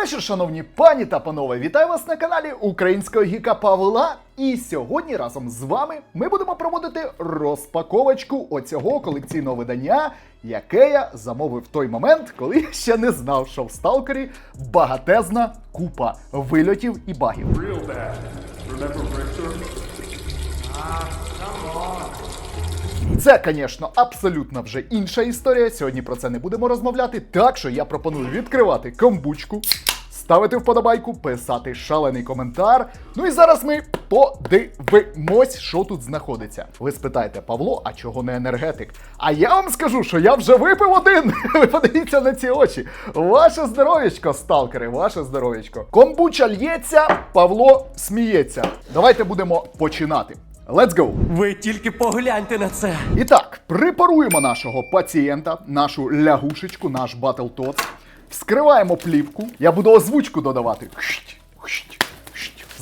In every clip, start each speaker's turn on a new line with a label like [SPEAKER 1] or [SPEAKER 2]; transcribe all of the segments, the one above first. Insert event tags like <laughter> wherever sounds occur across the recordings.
[SPEAKER 1] вечір, шановні пані та панове! Вітаю вас на каналі Українського гіка Павла. І сьогодні разом з вами ми будемо проводити розпаковочку оцього колекційного видання, яке я замовив в той момент, коли я ще не знав, що в сталкері багатезна купа вильотів і багів.
[SPEAKER 2] Real bad. Remember?
[SPEAKER 1] Це, звісно, абсолютно вже інша історія. Сьогодні про це не будемо розмовляти. Так що я пропоную відкривати комбучку, ставити вподобайку, писати шалений коментар. Ну і зараз ми подивимось, що тут знаходиться. Ви спитаєте, Павло, а чого не енергетик? А я вам скажу, що я вже випив один. <laughs> Ви подивіться на ці очі. Ваше здоров'ячко, сталкери, ваше здоров'ячко. Комбуча л'ється, Павло сміється. Давайте будемо починати. Let's go!
[SPEAKER 3] Ви тільки погляньте на це.
[SPEAKER 1] І так, препаруємо нашого пацієнта, нашу лягушечку, наш Battletoads. Вскриваємо плівку. Я буду озвучку додавати.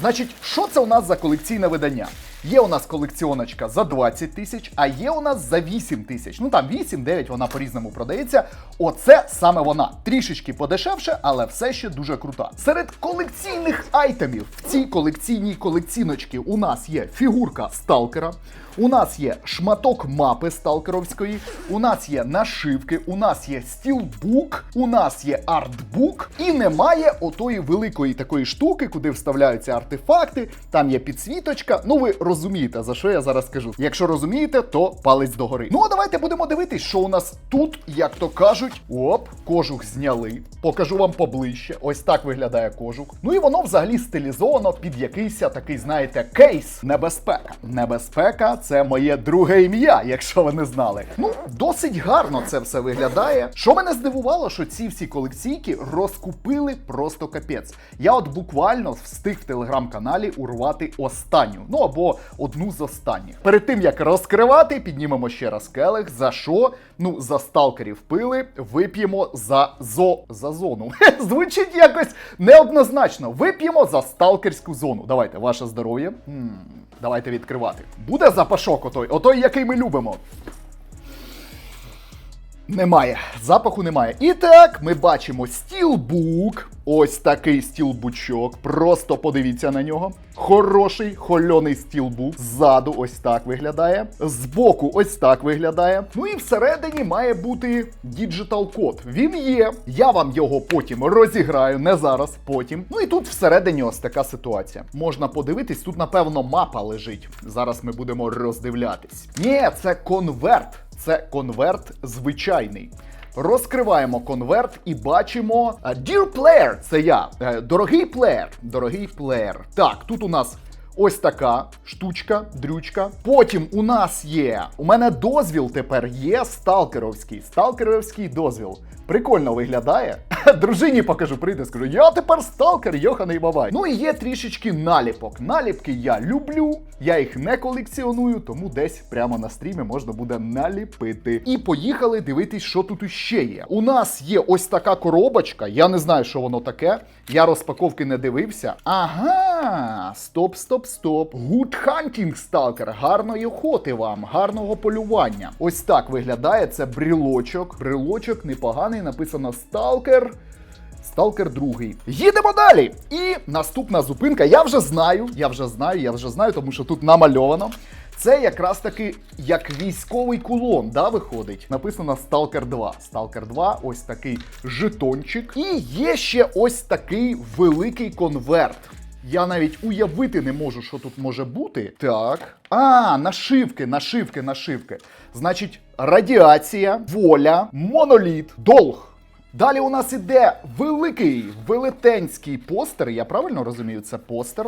[SPEAKER 1] Значить, що це у нас за колекційне видання? Є у нас колекціоночка за 20 тисяч, а є у нас за 8 тисяч. Ну там 8-9 вона по-різному продається. Оце саме вона. Трішечки подешевше, але все ще дуже крута. Серед колекційних айтемів в цій колекційній колекціночці у нас є фігурка сталкера. У нас є шматок мапи сталкеровської, у нас є нашивки, у нас є стілбук, у нас є артбук, і немає отої великої такої штуки, куди вставляються артефакти. Там є підсвіточка. Ну ви розумієте, за що я зараз кажу. Якщо розумієте, то палець догори. Ну а давайте будемо дивитись, що у нас тут, як то кажуть, оп, кожух зняли. Покажу вам поближче. Ось так виглядає кожух. Ну і воно взагалі стилізовано під якийсь такий, знаєте, кейс. Небезпека. Небезпека це моє друге ім'я, якщо ви не знали. Ну, досить гарно це все виглядає. Що мене здивувало, що ці всі колекційки розкупили просто капець. Я от буквально встиг в телеграм-каналі урвати останню, ну або одну з останніх. Перед тим як розкривати, піднімемо ще раз келих. За що? Ну, за сталкерів пили, вип'ємо за зо за зону. <laughs> Звучить якось неоднозначно. Вип'ємо за сталкерську зону. Давайте, ваше здоров'я. Давайте відкривати. Буде запашок отой, отой, який ми любимо. Немає, запаху немає. І так, ми бачимо стілбук. Ось такий стілбучок. Просто подивіться на нього. Хороший хольоний стілбук. Ззаду ось так виглядає. Збоку ось так виглядає. Ну і всередині має бути діджитал код. Він є. Я вам його потім розіграю, не зараз, потім. Ну і тут всередині ось така ситуація. Можна подивитись, тут, напевно, мапа лежить. Зараз ми будемо роздивлятись. Ні, це конверт. Це конверт звичайний. Розкриваємо конверт і бачимо е, Dear Player, це я. Е, Дорогий плеєр. Дорогий плеєр. Так, тут у нас ось така штучка, дрючка. Потім у нас є. У мене дозвіл тепер є сталкеровський. Сталкеровський дозвіл. Прикольно виглядає. <laughs> Дружині покажу, прийде, скажу, я тепер сталкер, йоханий бабай. Ну і є трішечки наліпок. Наліпки я люблю, я їх не колекціоную, тому десь прямо на стрімі можна буде наліпити. І поїхали дивитись, що тут іще є. У нас є ось така коробочка, я не знаю, що воно таке. Я розпаковки не дивився. Ага, стоп, стоп, стоп. Good hunting, сталкер. Гарної охоти вам, гарного полювання. Ось так виглядає це брілочок. Брілочок непоганий, написано сталкер. Сталкер другий. Їдемо далі. І наступна зупинка. Я вже знаю, я вже знаю, я вже знаю, тому що тут намальовано. Це якраз таки як військовий кулон, да, виходить. Написано Stalker 2. Stalker 2, ось такий жетончик. І є ще ось такий великий конверт. Я навіть уявити не можу, що тут може бути. Так. А, нашивки, нашивки, нашивки. Значить, радіація, воля, моноліт, долг. Далі у нас іде великий велетенський постер. Я правильно розумію, це постер.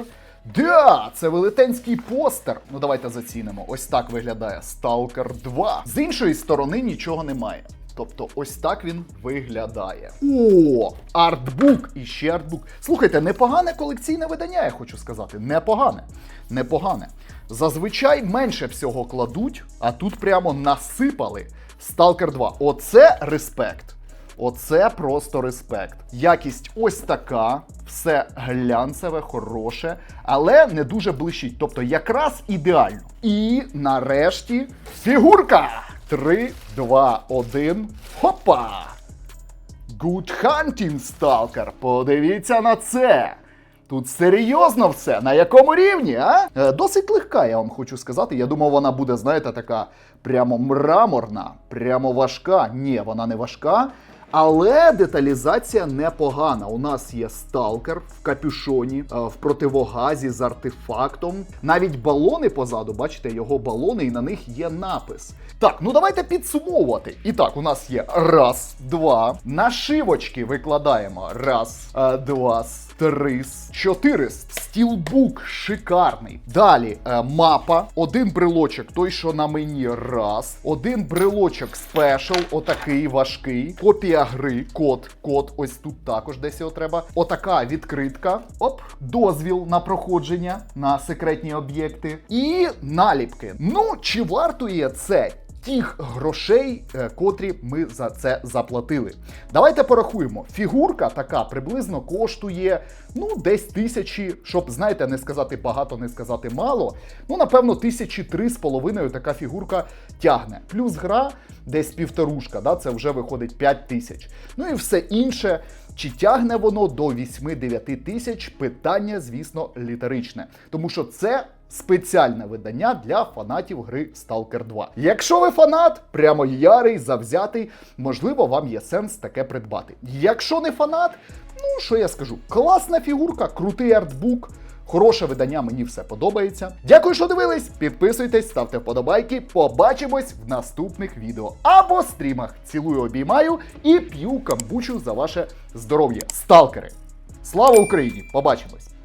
[SPEAKER 1] Да, це велетенський постер. Ну давайте зацінимо. Ось так виглядає Stalker 2. З іншої сторони нічого немає. Тобто, ось так він виглядає. О, артбук і ще артбук. Слухайте, непогане колекційне видання, я хочу сказати. Непогане. Непогане. Зазвичай менше всього кладуть, а тут прямо насипали. Stalker 2. Оце респект. Оце просто респект. Якість ось така, все глянцеве, хороше, але не дуже блищить. Тобто якраз ідеально. І нарешті фігурка. 3, 2, 1. Хопа! Good Hunting Stalker. Подивіться на це. Тут серйозно все. На якому рівні, а? Е, досить легка, я вам хочу сказати. Я думав, вона буде, знаєте, така прямо мраморна, прямо важка. Ні, вона не важка. Але деталізація непогана. У нас є сталкер в капюшоні, е, в противогазі з артефактом. Навіть балони позаду, бачите, його балони, і на них є напис. Так, ну давайте підсумовувати. І так, у нас є раз, два. Нашивочки викладаємо. Раз, е, два, три, чотири. Стілбук шикарний. Далі е, мапа, один брелочок, той, що на мені, раз. Один брелочок спешл, отакий важкий. Копія гри, код. Код, ось тут також десь його треба. Отака відкритка. Оп, дозвіл на проходження на секретні об'єкти. І наліпки. Ну, чи вартує це? Тих грошей, е, котрі ми за це заплатили. Давайте порахуємо. Фігурка така приблизно коштує ну десь тисячі, щоб знаєте, не сказати багато, не сказати мало. Ну, напевно, тисячі три з половиною така фігурка тягне. Плюс гра десь півторушка, да, це вже виходить 5 тисяч. Ну і все інше. Чи тягне воно до 8-9 тисяч? Питання, звісно, літеричне. Тому що це спеціальне видання для фанатів гри Stalker 2. Якщо ви фанат, прямо ярий, завзятий, можливо, вам є сенс таке придбати. Якщо не фанат, ну що я скажу, класна фігурка, крутий артбук. Хороше видання, мені все подобається. Дякую, що дивились. Підписуйтесь, ставте вподобайки. Побачимось в наступних відео або стрімах. Цілую, обіймаю і п'ю камбучу за ваше здоров'я. Сталкери! Слава Україні! Побачимось!